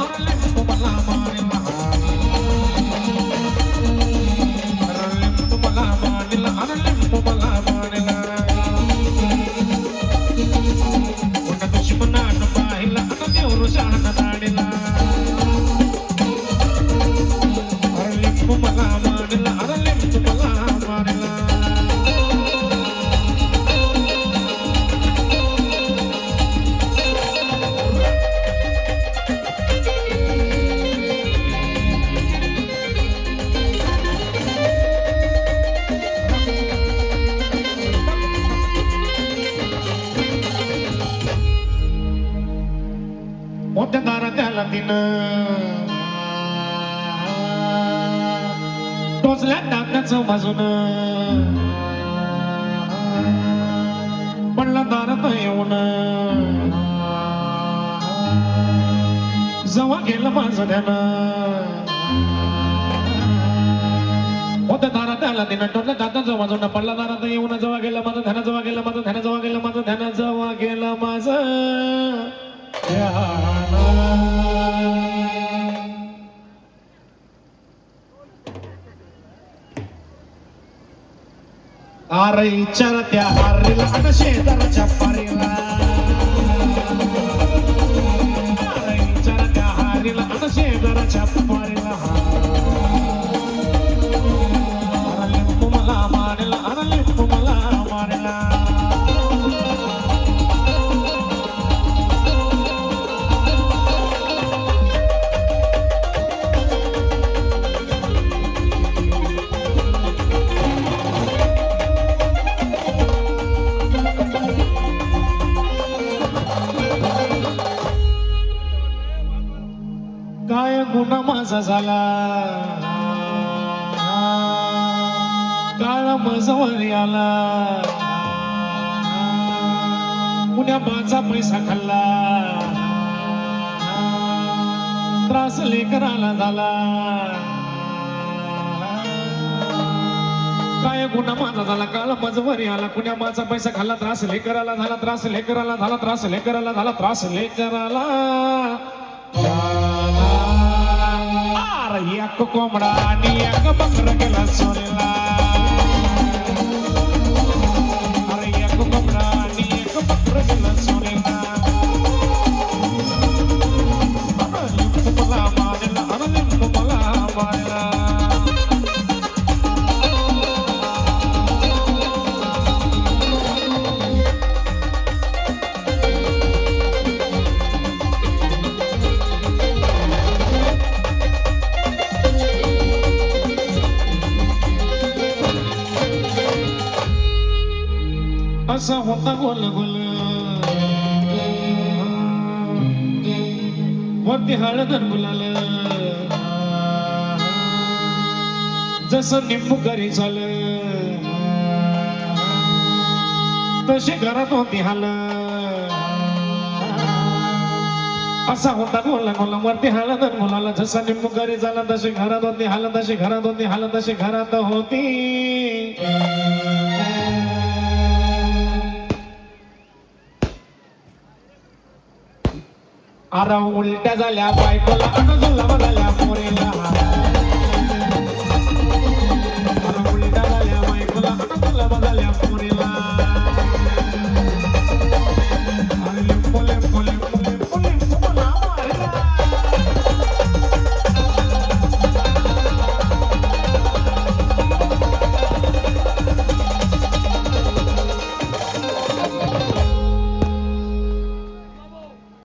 அரளிப்பு பலாமானில் அரளிப்பு பலாமானில் मोठगार त्याला तिन टोचल्या डाक्याच बाजून पडला दारात येऊन जवळ गेलं माझं ध्यान होत दारा त्याला तिनं टोचल्या दादा जवळ बाजून पडला दारात येऊन जवळ गेलं माझं ध्यान जवळ गेलं माझं ध्यान जवळ गेलं माझं ध्यान जवळ गेलं माझं आरे विचार त्या हारीला शेजारच्या पारीला. गुन्हा माझा झाला. काळा मजवरी आला. पुण्या माझा पैसा खाल्ला. त्रास लेकराला झाला. काय गुन्हा माझा झाला? काळ मजवरी आला. कुण्या माझा पैसा खाल्ला. त्रास लेकराला झाला. त्रास लेकराला झाला. त्रास लेकराला झाला. त्रास लेकराला. ಮಾರ ಯಾಕೋ ಕೋಮಡ ನೀ ಯಾಕ ಬಂದ್ರ ಕೆಲಸ असा होता गोल गोल. वरती हळद गुलाल. जसं निंबू करी झालं. तशी घरात होती हाल. असा होता गोला गोला. वरती हळद मुलाला जसं निंबू घरी झाला तशी घरात होती हाल तशी घरात होती हाल तशी घरात होती. अरे उलट्या झाल्या बायकोला आणि जुलाब झाल्या मोरेला